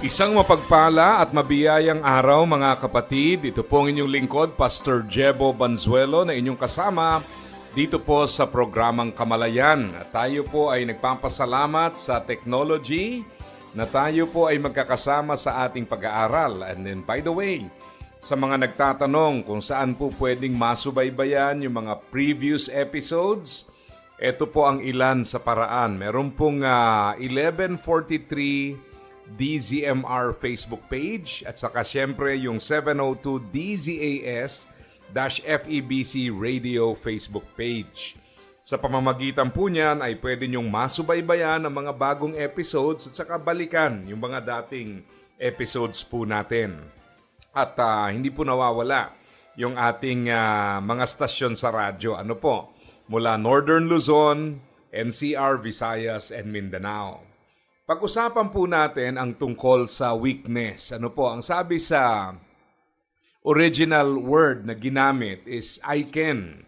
Isang mapagpala at mabiyayang araw mga kapatid. Ito po ang inyong lingkod, Pastor Jebo Banzuelo na inyong kasama dito po sa programang Kamalayan. At tayo po ay nagpapasalamat sa technology na tayo po ay magkakasama sa ating pag-aaral. And then by the way, sa mga nagtatanong kung saan po pwedeng masubaybayan yung mga previous episodes, ito po ang ilan sa paraan. Meron pong ah, 1143 DZMR Facebook page at saka syempre yung 702 DZAS-FEBC Radio Facebook page. Sa pamamagitan po niyan ay pwede niyong masubaybayan ang mga bagong episodes at saka balikan yung mga dating episodes po natin. At ah, hindi po nawawala yung ating ah, mga stasyon sa radyo. Ano po? Mula Northern Luzon, NCR, Visayas, and Mindanao. Pag-usapan po natin ang tungkol sa weakness. Ano po, ang sabi sa original word na ginamit is I can.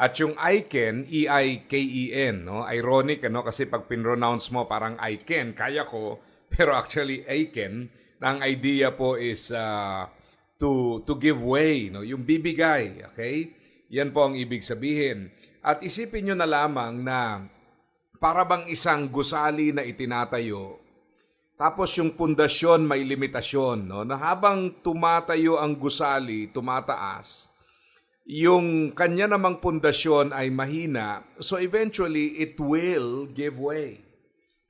At yung I can, E-I-K-E-N, no? Ironic, ano? Kasi pag pinronounce mo parang I can, kaya ko, pero actually I can, na ang idea po is uh, to, to give way, no? Yung bibigay, okay? Yan po ang ibig sabihin. At isipin nyo na lamang na para bang isang gusali na itinatayo, tapos yung pundasyon may limitasyon, no? Na habang tumatayo ang gusali, tumataas, yung kanya namang pundasyon ay mahina, so eventually it will give way.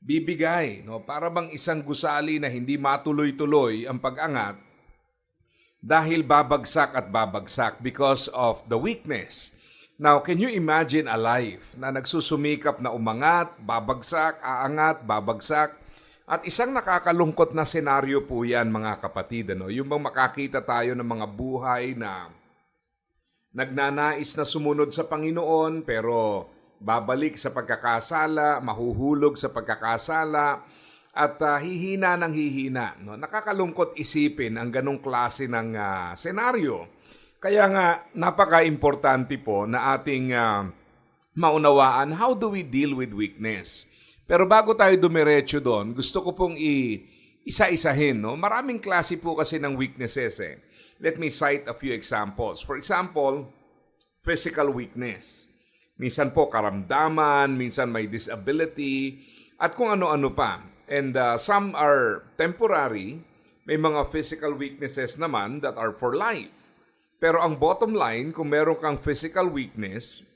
Bibigay, no? Para bang isang gusali na hindi matuloy-tuloy ang pag-angat dahil babagsak at babagsak because of the weakness. Now, can you imagine a life na nagsusumikap na umangat, babagsak, aangat, babagsak? At isang nakakalungkot na senaryo po yan mga kapatid. Ano? Yung bang makakita tayo ng mga buhay na nagnanais na sumunod sa Panginoon pero babalik sa pagkakasala, mahuhulog sa pagkakasala, at uh, hihina ng hihina. No? Nakakalungkot isipin ang ganong klase ng uh, senaryo. Kaya nga, napaka-importante po na ating uh, maunawaan how do we deal with weakness. Pero bago tayo dumiretso doon, gusto ko pong i- isa-isahin. No? Maraming klase po kasi ng weaknesses. Eh. Let me cite a few examples. For example, physical weakness. Minsan po karamdaman, minsan may disability, at kung ano-ano pa. And uh, some are temporary, may mga physical weaknesses naman that are for life. Pero ang bottom line, kung meron kang physical weakness,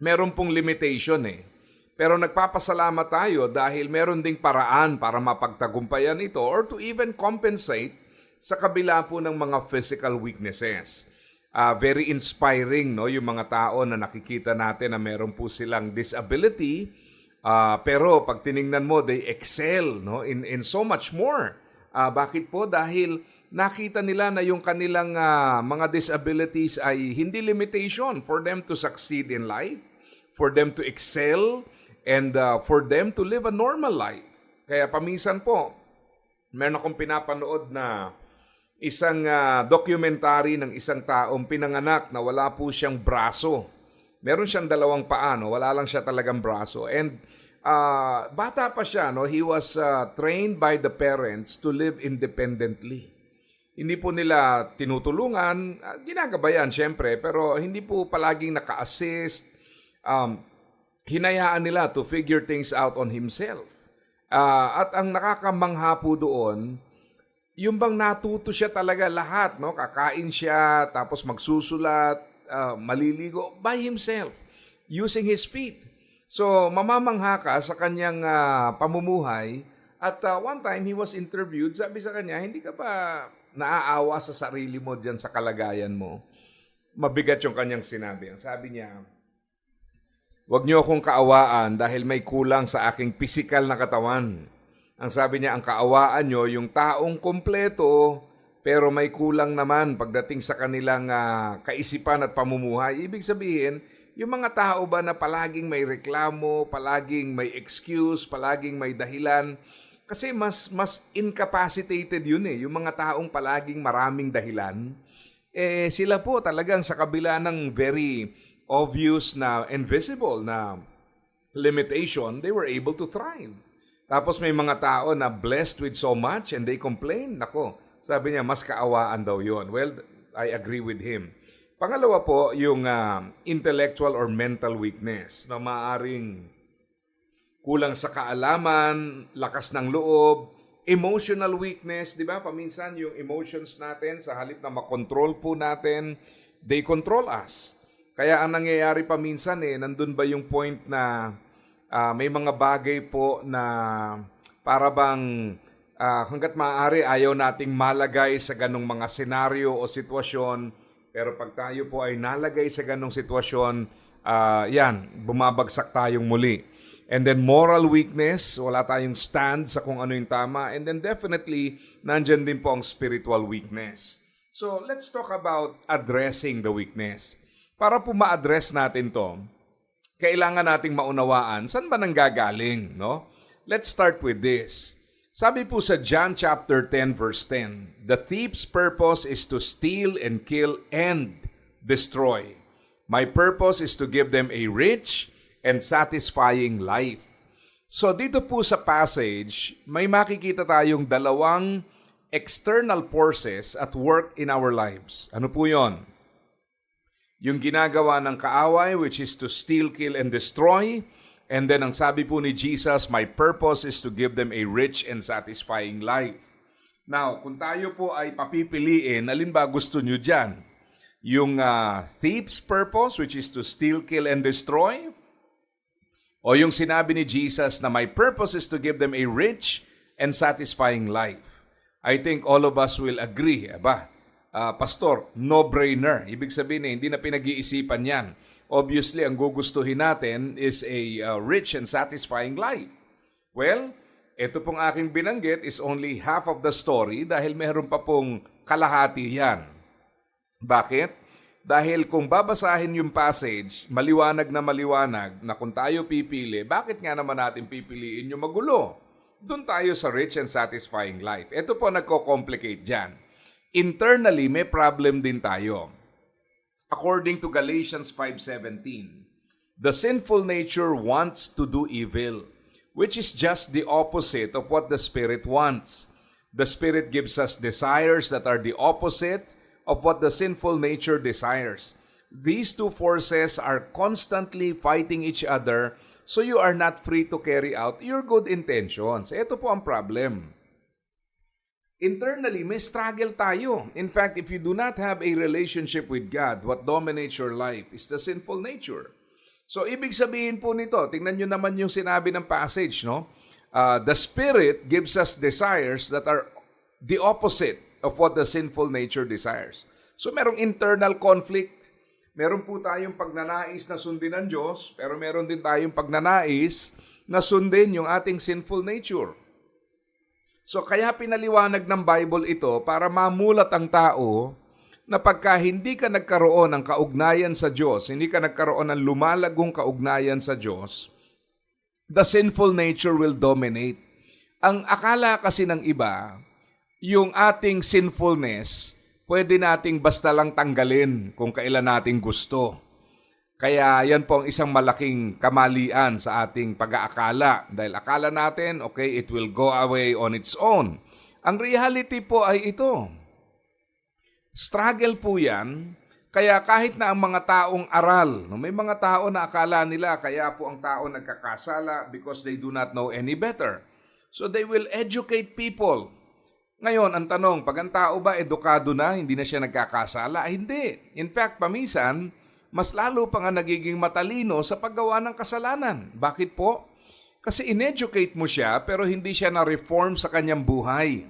meron pong limitation eh. Pero nagpapasalamat tayo dahil meron ding paraan para mapagtagumpayan ito or to even compensate sa kabila po ng mga physical weaknesses. Uh, very inspiring no yung mga tao na nakikita natin na meron po silang disability uh, pero pag tiningnan mo they excel no in in so much more. Uh, bakit po? Dahil nakita nila na yung kanilang uh, mga disabilities ay hindi limitation for them to succeed in life, for them to excel, and uh, for them to live a normal life. Kaya paminsan po, meron akong pinapanood na isang uh, documentary ng isang taong pinanganak na wala po siyang braso. Meron siyang dalawang paa, no? wala lang siya talagang braso. And uh, bata pa siya, no? he was uh, trained by the parents to live independently. Hindi po nila tinutulungan, uh, ginagabayan syempre, pero hindi po palaging naka-assist. Um, hinayaan nila to figure things out on himself. Uh, at ang nakakamangha po doon, yung bang natuto siya talaga lahat, no? Kakain siya, tapos magsusulat, uh, maliligo by himself, using his feet. So, mamamangha ka sa kanyang uh, pamumuhay. At uh, one time, he was interviewed, sabi sa kanya, hindi ka ba naaawa sa sarili mo dyan sa kalagayan mo? Mabigat yung kanyang sinabi. Ang sabi niya, Huwag niyo akong kaawaan dahil may kulang sa aking pisikal na katawan. Ang sabi niya, ang kaawaan nyo, yung taong kompleto, pero may kulang naman pagdating sa kanilang ah, kaisipan at pamumuhay. Ibig sabihin, yung mga tao ba na palaging may reklamo, palaging may excuse, palaging may dahilan, kasi mas mas incapacitated yun eh. Yung mga taong palaging maraming dahilan, eh sila po talagang sa kabila ng very obvious na invisible na limitation, they were able to thrive. Tapos may mga tao na blessed with so much and they complain. Nako, sabi niya, mas kaawaan daw yon. Well, I agree with him. Pangalawa po, yung ah, intellectual or mental weakness na maaring kulang sa kaalaman, lakas ng loob, emotional weakness, di ba? Paminsan yung emotions natin, sa halip na makontrol po natin, they control us. Kaya ang nangyayari paminsan eh, nandun ba yung point na ah, may mga bagay po na para bang ah, hanggat maaari ayaw nating malagay sa ganong mga senaryo o sitwasyon. Pero pag tayo po ay nalagay sa ganong sitwasyon, ah, yan, bumabagsak tayong muli. And then moral weakness, wala tayong stand sa kung ano yung tama. And then definitely, nandyan din po ang spiritual weakness. So let's talk about addressing the weakness. Para po ma-address natin to, kailangan nating maunawaan saan ba nanggagaling, no? Let's start with this. Sabi po sa John chapter 10 verse 10, The thief's purpose is to steal and kill and destroy. My purpose is to give them a rich and satisfying life. So dito po sa passage, may makikita tayong dalawang external forces at work in our lives. Ano po 'yon? Yung ginagawa ng kaaway which is to steal, kill and destroy. And then ang sabi po ni Jesus, my purpose is to give them a rich and satisfying life. Now, kung tayo po ay papipiliin, alin ba gusto nyo dyan? Yung ah, thief's purpose which is to steal, kill and destroy? O yung sinabi ni Jesus na my purpose is to give them a rich and satisfying life. I think all of us will agree. Aba, ah, Pastor, no-brainer. Ibig sabihin eh, hindi na pinag-iisipan yan. Obviously, ang gugustuhin natin is a ah, rich and satisfying life. Well, ito pong aking binanggit is only half of the story dahil meron pa pong kalahati yan. Bakit? Dahil kung babasahin yung passage, maliwanag na maliwanag na kung tayo pipili, bakit nga naman natin pipiliin yung magulo? Doon tayo sa rich and satisfying life. Ito po nagko-complicate dyan. Internally, may problem din tayo. According to Galatians 5.17, the sinful nature wants to do evil, which is just the opposite of what the Spirit wants. The Spirit gives us desires that are the opposite of what the sinful nature desires. These two forces are constantly fighting each other so you are not free to carry out your good intentions. Ito po ang problem. Internally, may struggle tayo. In fact, if you do not have a relationship with God, what dominates your life is the sinful nature. So, ibig sabihin po nito, tingnan nyo naman yung sinabi ng passage, no? Uh, the Spirit gives us desires that are the opposite of what the sinful nature desires. So, merong internal conflict. Meron po tayong pagnanais na sundin ng Diyos, pero meron din tayong pagnanais na sundin yung ating sinful nature. So kaya pinaliwanag ng Bible ito para mamulat ang tao na pagka hindi ka nagkaroon ng kaugnayan sa Diyos, hindi ka nagkaroon ng lumalagong kaugnayan sa Diyos, the sinful nature will dominate. Ang akala kasi ng iba, yung ating sinfulness, pwede nating basta lang tanggalin kung kailan nating gusto. Kaya yan po ang isang malaking kamalian sa ating pag-aakala. Dahil akala natin, okay, it will go away on its own. Ang reality po ay ito. Struggle po yan. Kaya kahit na ang mga taong aral, no, may mga tao na akala nila kaya po ang tao nagkakasala because they do not know any better. So they will educate people. Ngayon, ang tanong, pag ang tao ba edukado na, hindi na siya nagkakasala? Hindi. In fact, pamisan, mas lalo pa nga nagiging matalino sa paggawa ng kasalanan. Bakit po? Kasi ineducate mo siya pero hindi siya na-reform sa kanyang buhay.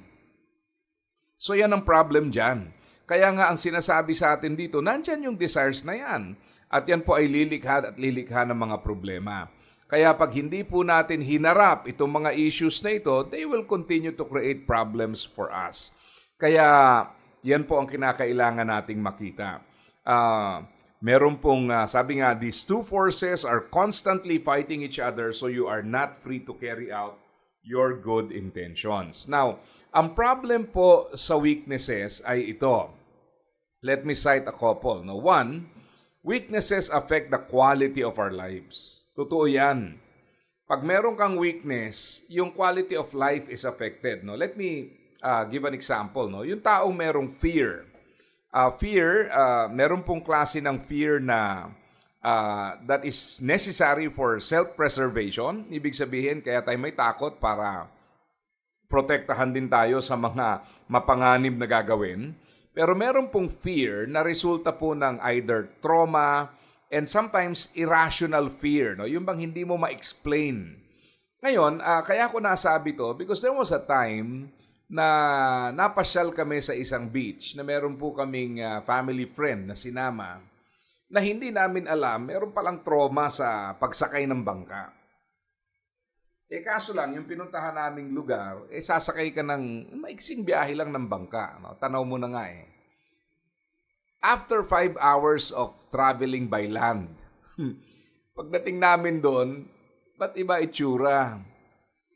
So yan ang problem dyan. Kaya nga ang sinasabi sa atin dito, nandyan yung desires na yan. At yan po ay lilikha at lilikha ng mga problema. Kaya pag hindi po natin hinarap itong mga issues na ito, they will continue to create problems for us. Kaya yan po ang kinakailangan nating makita. Ah, meron pong, ah, sabi nga, these two forces are constantly fighting each other so you are not free to carry out your good intentions. Now, ang problem po sa weaknesses ay ito. Let me cite a couple. No, one, weaknesses affect the quality of our lives. Totoo yan. Pag meron kang weakness, yung quality of life is affected. No? Let me uh, give an example. No? Yung taong merong fear. Uh, fear, uh, meron pong klase ng fear na uh, that is necessary for self-preservation. Ibig sabihin, kaya tayo may takot para protektahan din tayo sa mga mapanganib na gagawin. Pero meron pong fear na resulta po ng either trauma and sometimes irrational fear. No? Yung bang hindi mo ma-explain. Ngayon, ah, kaya ko nasabi to because there was a time na napasyal kami sa isang beach na meron po kaming ah, family friend na sinama na hindi namin alam, meron palang trauma sa pagsakay ng bangka. Eh kaso lang, yung pinuntahan naming lugar, eh sasakay ka ng maiksing biyahe lang ng bangka. No? Tanaw mo na nga eh. After five hours of traveling by land, pagdating namin doon, ba't iba itsura?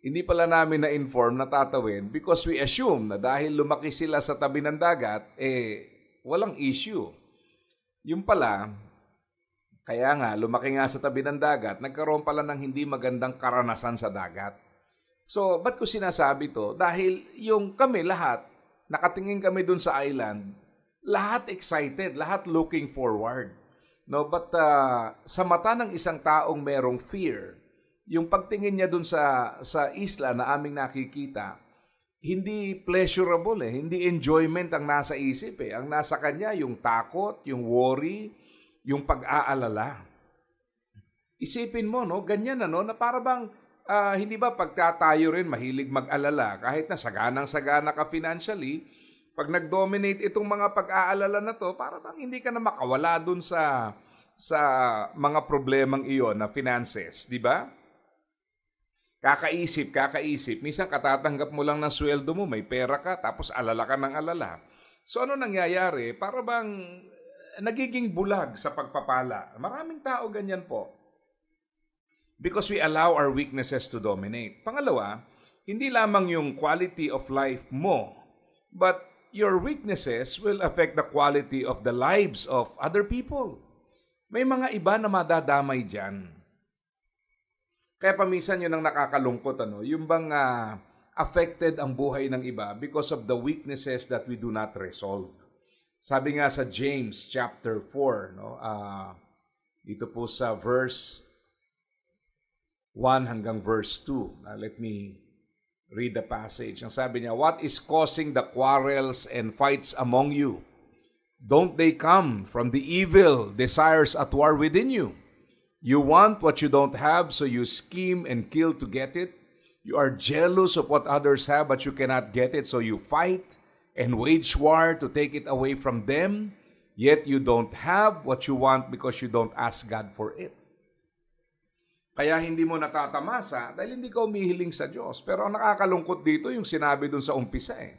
Hindi pala namin na-inform na tatawin because we assume na dahil lumaki sila sa tabi ng dagat, eh, walang issue. Yung pala, kaya nga, lumaki nga sa tabi ng dagat, nagkaroon pala ng hindi magandang karanasan sa dagat. So, ba't ko sinasabi to? Dahil yung kami lahat, nakatingin kami dun sa island, lahat excited, lahat looking forward. No, but uh, sa mata ng isang taong merong fear, yung pagtingin niya dun sa sa isla na aming nakikita, hindi pleasurable eh, hindi enjoyment ang nasa isip eh. Ang nasa kanya yung takot, yung worry, yung pag-aalala. Isipin mo no, ganyan ano na para bang ah, hindi ba pagka tayo rin mahilig mag-alala kahit na saganang-sagana ka financially, pag nag-dominate itong mga pag-aalala na to, para bang hindi ka na makawala dun sa sa mga problemang iyon na finances, di ba? Kakaisip, kakaisip. Minsan katatanggap mo lang ng sweldo mo, may pera ka, tapos alala ka ng alala. So ano nangyayari? Para bang nagiging bulag sa pagpapala. Maraming tao ganyan po. Because we allow our weaknesses to dominate. Pangalawa, hindi lamang yung quality of life mo, but your weaknesses will affect the quality of the lives of other people. May mga iba na madadamay dyan. Kaya paminsan yun ang nakakalungkot, ano? yung bang ah, affected ang buhay ng iba because of the weaknesses that we do not resolve. Sabi nga sa James chapter 4, no? ah, dito po sa verse 1 hanggang verse 2. Ah, let me read the passage. Ang sabi niya, What is causing the quarrels and fights among you? Don't they come from the evil desires at war within you? You want what you don't have, so you scheme and kill to get it. You are jealous of what others have, but you cannot get it, so you fight and wage war to take it away from them. Yet you don't have what you want because you don't ask God for it. Kaya hindi mo natatamasa dahil hindi ka umihiling sa Diyos. Pero ang nakakalungkot dito yung sinabi dun sa umpisa eh.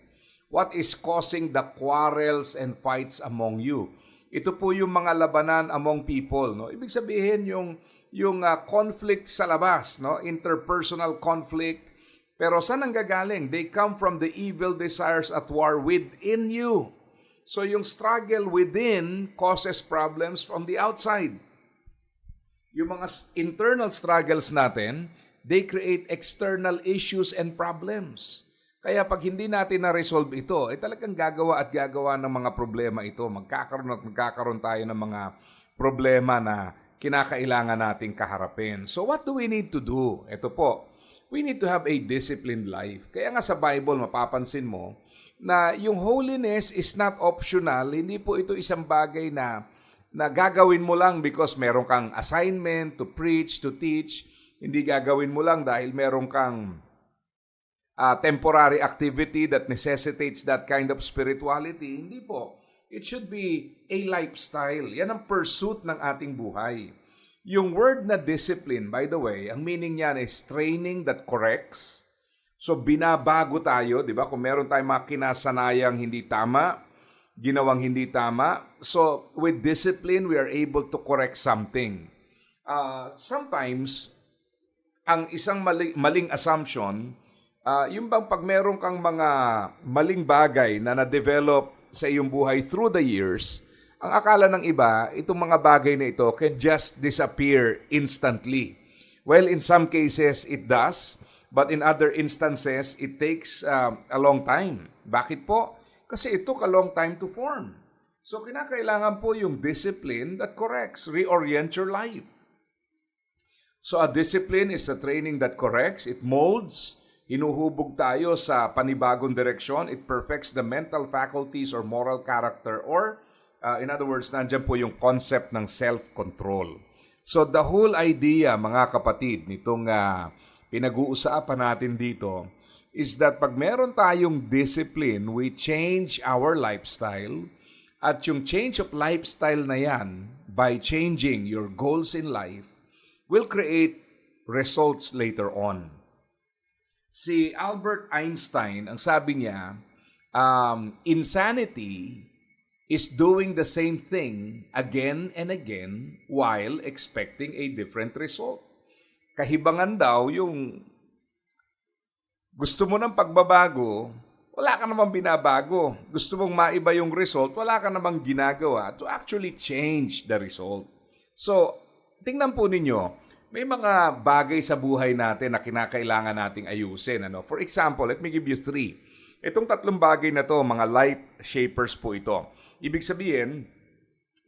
What is causing the quarrels and fights among you? Ito po yung mga labanan among people, no? Ibig sabihin yung yung uh, conflict sa labas, no? Interpersonal conflict. Pero saan ang gagaling? They come from the evil desires at war within you. So yung struggle within causes problems from the outside. Yung mga internal struggles natin, they create external issues and problems. Kaya pag hindi natin na-resolve ito, eh talagang gagawa at gagawa ng mga problema ito. Magkakaroon at magkakaroon tayo ng mga problema na kinakailangan nating kaharapin. So what do we need to do? Ito po, we need to have a disciplined life. Kaya nga sa Bible, mapapansin mo, na yung holiness is not optional. Hindi po ito isang bagay na na gagawin mo lang because meron kang assignment to preach, to teach. Hindi gagawin mo lang dahil meron kang uh, temporary activity that necessitates that kind of spirituality. Hindi po. It should be a lifestyle. Yan ang pursuit ng ating buhay. Yung word na discipline, by the way, ang meaning niyan is training that corrects. So binabago tayo, di ba? Kung meron tayong mga kinasanayang hindi tama, ginawang hindi tama. So with discipline, we are able to correct something. Uh, sometimes, ang isang mali- maling assumption, ah, yung bang pag meron kang mga maling bagay na na-develop sa iyong buhay through the years, ang akala ng iba, itong mga bagay na ito can just disappear instantly. Well, in some cases, it does. But in other instances, it takes um, a long time. Bakit po? Kasi it took a long time to form. So, kinakailangan po yung discipline that corrects, reorient your life. So a discipline is a training that corrects, it molds, hinuhubog tayo sa panibagong direksyon, it perfects the mental faculties or moral character or uh, in other words, nandiyan po yung concept ng self-control. So the whole idea, mga kapatid, nitong uh, pinag-uusapan natin dito is that pag meron tayong discipline, we change our lifestyle at yung change of lifestyle na yan by changing your goals in life will create results later on. Si Albert Einstein, ang sabi niya, um, insanity is doing the same thing again and again while expecting a different result. Kahibangan daw yung gusto mo ng pagbabago, wala ka namang binabago. Gusto mong maiba yung result, wala ka namang ginagawa to actually change the result. So, tingnan po ninyo, may mga bagay sa buhay natin na kinakailangan nating ayusin. Ano? For example, let me give you three. Itong tatlong bagay na to, mga life shapers po ito. Ibig sabihin,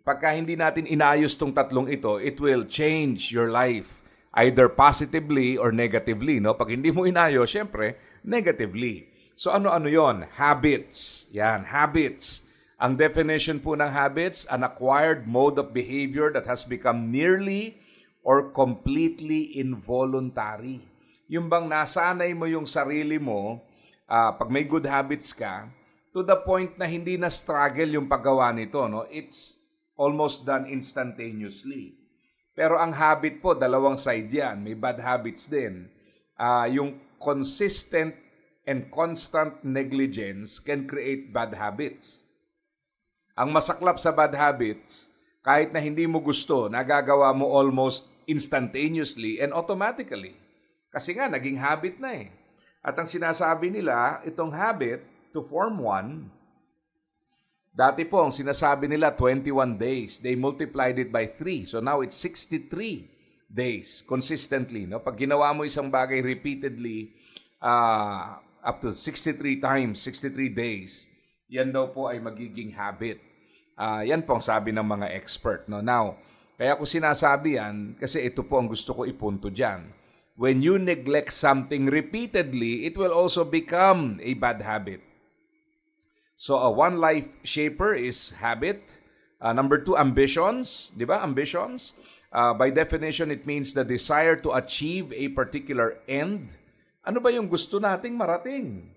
pagka hindi natin inayos tong tatlong ito, it will change your life either positively or negatively. No? Pag hindi mo inayos, syempre, negatively. So ano-ano yon? Habits. Yan, habits. Ang definition po ng habits, an acquired mode of behavior that has become nearly or completely involuntary. Yung bang nasanay mo yung sarili mo, uh, pag may good habits ka, to the point na hindi na struggle yung paggawa nito. No? It's almost done instantaneously. Pero ang habit po, dalawang side yan. May bad habits din. Uh, yung consistent and constant negligence can create bad habits. Ang masaklap sa bad habits, kahit na hindi mo gusto, nagagawa mo almost instantaneously and automatically. Kasi nga, naging habit na eh. At ang sinasabi nila, itong habit, to form one, dati po, ang sinasabi nila, 21 days. They multiplied it by 3. So now it's 63 days consistently. No? Pag ginawa mo isang bagay repeatedly, uh, up to 63 times, 63 days, yan daw po ay magiging habit. Uh, yan po ang sabi ng mga expert. No? Now, kaya ko sinasabi yan, kasi ito po ang gusto ko ipunto dyan. When you neglect something repeatedly, it will also become a bad habit. So, a one life shaper is habit. Uh, number two, ambitions. Di ba? Ambitions. Uh, by definition, it means the desire to achieve a particular end. Ano ba yung gusto nating marating?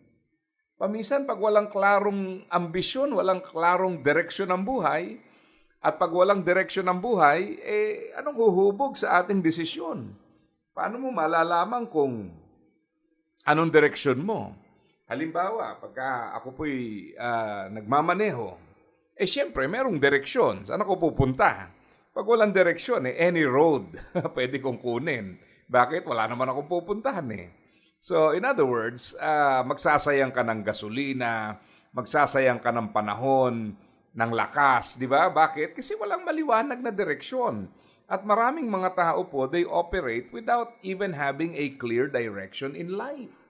Paminsan, pag walang klarong ambisyon, walang klarong direksyon ng buhay, at pag walang direksyon ng buhay, eh, anong huhubog sa ating desisyon? Paano mo malalaman kung anong direksyon mo? Halimbawa, pagka ako po'y uh, nagmamaneho, eh siyempre, merong direksyon. Saan ako pupunta? Pag walang direksyon, eh, any road pwede kong kunin. Bakit? Wala naman akong pupuntahan eh. So, in other words, uh, magsasayang ka ng gasolina, magsasayang ka ng panahon, ng lakas, di ba? Bakit? Kasi walang maliwanag na direksyon. At maraming mga tao po, they operate without even having a clear direction in life.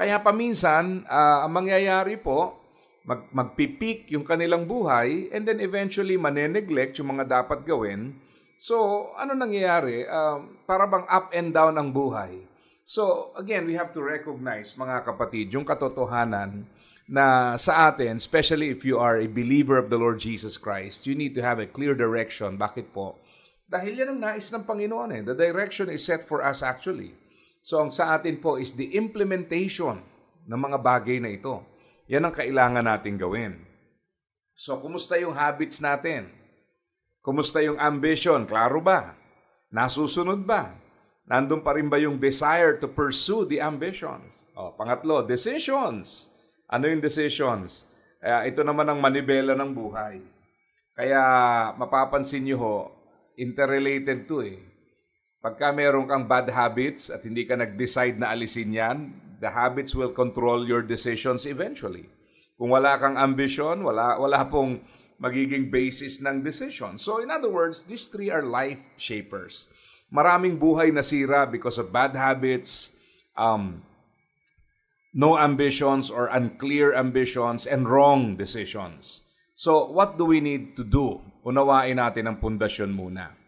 Kaya paminsan, uh, ang mangyayari po, mag, magpipik yung kanilang buhay and then eventually maneneglect yung mga dapat gawin. So, ano nangyayari? Uh, para bang up and down ang buhay. So, again, we have to recognize, mga kapatid, yung katotohanan na sa atin, especially if you are a believer of the Lord Jesus Christ, you need to have a clear direction. Bakit po? Dahil yan ang nais ng Panginoon eh. The direction is set for us actually. So ang sa atin po is the implementation ng mga bagay na ito. Yan ang kailangan natin gawin. So kumusta yung habits natin? Kumusta yung ambition? Klaro ba? Nasusunod ba? Nandun pa rin ba yung desire to pursue the ambitions? O, pangatlo, decisions. Ano yung decisions? Eh, ito naman ang manibela ng buhay. Kaya mapapansin nyo ho, interrelated to eh. Pagka meron kang bad habits at hindi ka nag-decide na alisin yan, the habits will control your decisions eventually. Kung wala kang ambition, wala, wala pong magiging basis ng decision. So in other words, these three are life shapers. Maraming buhay nasira because of bad habits, um, no ambitions or unclear ambitions, and wrong decisions. So what do we need to do? Unawain natin ang pundasyon muna.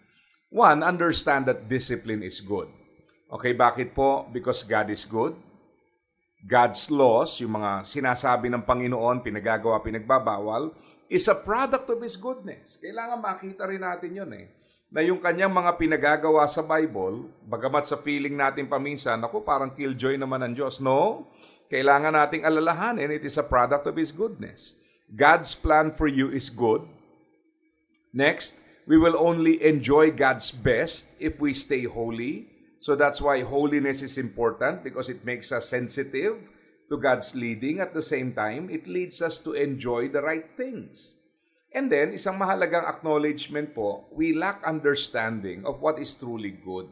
One, understand that discipline is good. Okay, bakit po? Because God is good. God's laws, yung mga sinasabi ng Panginoon, pinagagawa, pinagbabawal, is a product of His goodness. Kailangan makita rin natin yun eh. Na yung kanyang mga pinagagawa sa Bible, bagamat sa feeling natin paminsan, ako parang killjoy naman ng Diyos. No, kailangan nating alalahanin, it is a product of His goodness. God's plan for you is good. Next, we will only enjoy God's best if we stay holy. So that's why holiness is important because it makes us sensitive to God's leading. At the same time, it leads us to enjoy the right things. And then, isang mahalagang acknowledgement po, we lack understanding of what is truly good.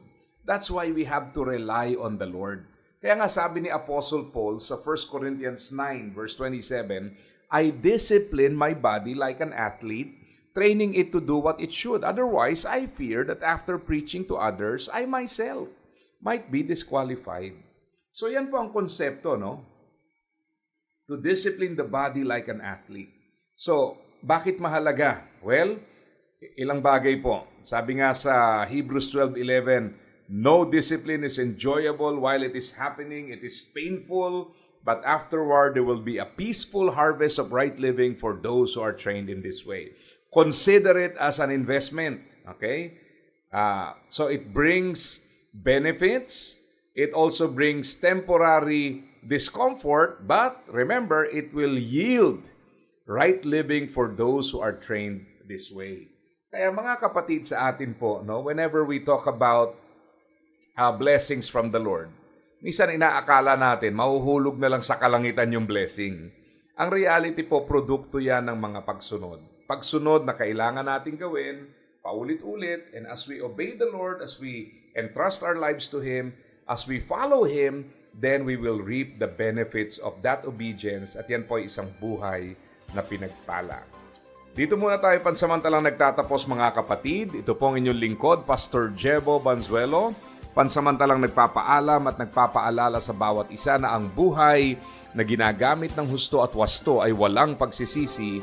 That's why we have to rely on the Lord. Kaya nga sabi ni Apostle Paul sa 1 Corinthians 9 verse 27, I discipline my body like an athlete, training it to do what it should. Otherwise, I fear that after preaching to others, I myself might be disqualified. So yan po ang konsepto, no? To discipline the body like an athlete. So, bakit mahalaga? Well, ilang bagay po. Sabi nga sa Hebrews 12:11, no discipline is enjoyable while it is happening, it is painful, but afterward there will be a peaceful harvest of right living for those who are trained in this way. Consider it as an investment, okay? Uh, so it brings benefits, it also brings temporary discomfort, but remember, it will yield right living for those who are trained this way. Kaya mga kapatid sa atin po, no, whenever we talk about uh, blessings from the Lord, minsan inaakala natin, mahuhulog na lang sa kalangitan yung blessing. Ang reality po, produkto yan ng mga pagsunod. Pagsunod na kailangan natin gawin, paulit-ulit, and as we obey the Lord, as we entrust our lives to Him, as we follow Him, then we will reap the benefits of that obedience at yan po ay isang buhay na pinagpala. Dito muna tayo pansamantalang nagtatapos mga kapatid. Ito pong inyong lingkod, Pastor Jebo Banzuelo. Pansamantalang nagpapaalam at nagpapaalala sa bawat isa na ang buhay na ginagamit ng husto at wasto ay walang pagsisisi